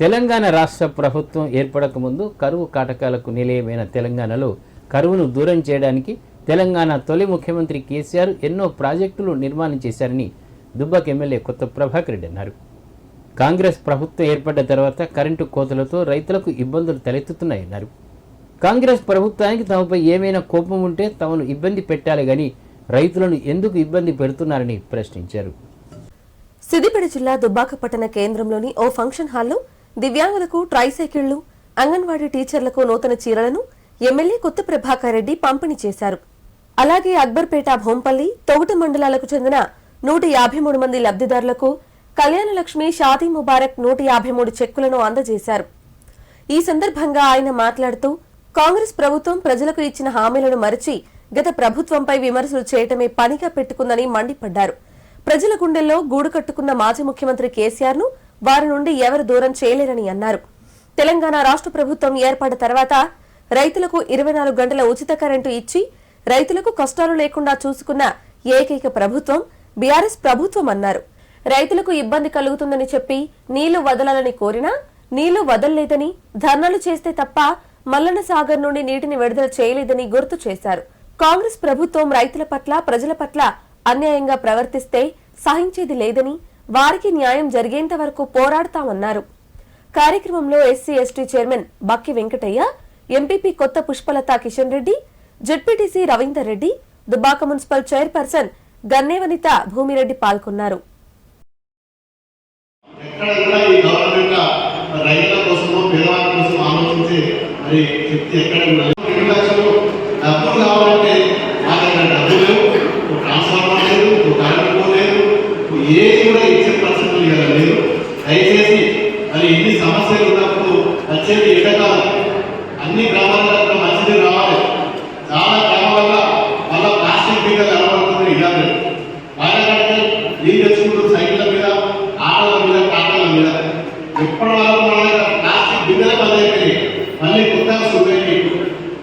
తెలంగాణ రాష్ట్ర ప్రభుత్వం ఏర్పడక ముందు కరువు కాటకాలకు నిలయమైన తెలంగాణలో కరువును దూరం చేయడానికి తెలంగాణ తొలి ముఖ్యమంత్రి కేసీఆర్ ఎన్నో ప్రాజెక్టులు నిర్మాణం చేశారని దుబ్బక్ ఎమ్మెల్యే కొత్త ప్రభాకర్ రెడ్డి అన్నారు. కాంగ్రెస్ ప్రభుత్వం ఏర్పడ్డ తర్వాత కరెంటు కోతలతో రైతులకు ఇబ్బందులు తలెత్తుతున్నాయన్నారు. కాంగ్రెస్ ప్రభుత్వానికి తమపై ఏమైనా కోపం ఉంటే తమను ఇబ్బంది పెట్టాలి కానీ రైతులను ఎందుకు ఇబ్బంది పెడుతున్నారని ప్రశ్నించారు. సిద్దిపేట జిల్లా దుబ్బాక పట్టణ కేంద్రంలోని ఓ ఫంక్షన్ హాల్లో దివ్యాంగులకు ట్రైసైకిళ్ళు అంగన్వాడీ టీచర్లకు నూతన చీరలను ఎమ్మెల్యే కొత్త ప్రభాకర్ రెడ్డి పంపిణీ చేశారు. అలాగే అక్బర్పేట భోంపల్లి తొగుట మండలాలకు చెందిన నూట యాభై మూడు మంది లబ్ధిదారులకు కళ్యాణలక్ష్మి షాదీ ముబారక్ నూట యాభై మూడు చెక్కులను అందజేశారు. ఈ సందర్భంగా ఆయన మాట్లాడుతూ కాంగ్రెస్ ప్రభుత్వం ప్రజలకు ఇచ్చిన హామీలను మరిచి గత ప్రభుత్వంపై విమర్శలు చేయటమే పనిగా పెట్టుకుందని మండిపడ్డారు. ప్రజల గుండెల్లో గూడు కట్టుకున్న మాజీ ముఖ్యమంత్రి కేసీఆర్ను వారి నుండి ఎవరు దూరం చేయలేరని అన్నారు. తెలంగాణ రాష్ట్ర ప్రభుత్వం ఏర్పడిన తర్వాత రైతులకు ఇరవై నాలుగు గంటల ఉచిత కరెంటు ఇచ్చి రైతులకు కష్టాలు లేకుండా చూసుకున్న ఏకైక ప్రభుత్వం బీఆర్ఎస్ ప్రభుత్వం అన్నారు. రైతులకు ఇబ్బంది కలుగుతుందని చెప్పి నీళ్ళు వదలాలని కోరినా నీళ్ళు వదలలేదని ధర్నాలు చేస్తే తప్ప మల్లన సాగర్ నుండి నీటిని విడుదల చేయలేదని గుర్తు చేశారు. కాంగ్రెస్ ప్రభుత్వం రైతుల పట్ల ప్రజల పట్ల అన్యాయంగా ప్రవర్తిస్తే సహించేది లేదని వారికి న్యాయం జరిగేంత వరకు పోరాడతామన్నారు. కార్యక్రమంలో SC ST chairman Bakki Venkataiah MPP Kotha Pushpalatha Kishan Reddy ZPTC Ravinder Reddy Dubbaka municipal chairperson Gannevanitha Bhumireddy పాల్గొన్నారు. ఎక్కడ ఈ గవర్నమెంట్ రైతుల కోసమో పేదవాళ్ళ కోసం ఆలోచించే మరి శక్తి ఎక్కడ సమస్యలు ఉన్నప్పుడు వచ్చేది ఎండాకాలం అన్ని గ్రామాలలో మంచిది రావాలి. చాలా గ్రామాల మళ్ళా ప్లాస్టిక్ మీద కనబడుతుంది ఇలాగే వాళ్ళకంటే నీళ్ళు తెచ్చుకుంటూ సైకిళ్ళ మీద ఆటల మీద కాటల మీద. ఎప్పటి వరకు మన ప్లాస్టిక్ బిందెలే బంద్ అయిపోయినాయి మళ్ళీ కొత్తగా శుభ్రని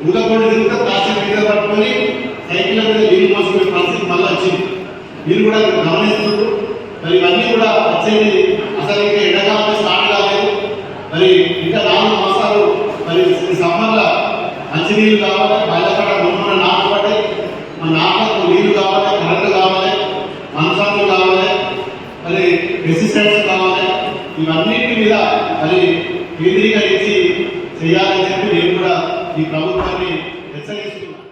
ఊదకొండ తిరుగుతా ప్లాస్టిక్ బిందెలు పట్టుకొని సైకిళ్ళ మీద నీళ్ళు మోసుకునే పరిస్థితి మళ్ళీ వచ్చింది. మీరు కూడా గమనిస్తున్నారు. మరి ఇవన్నీ కూడా వచ్చేది అసలు ఇంకా ఎండాకాలం స్టార్ట్ మరి ఇంకా నాలుగు మాసాలు మరి సమ్మర్లో మంచినీళ్ళు కావాలి బయలుపడ గుమ్మన నాటుబడి మన నాటుకు నీళ్ళు కావాలి కరెంట్ కావాలి మనసాలు కావాలి మరి రెసిస్టెన్స్ కావాలి. ఇవన్నిటి మీద మరి కేంద్రీకరించి చేయాలని చెప్పి నేను కూడా ఈ ప్రభుత్వాన్ని హెచ్చరిస్తున్నాను.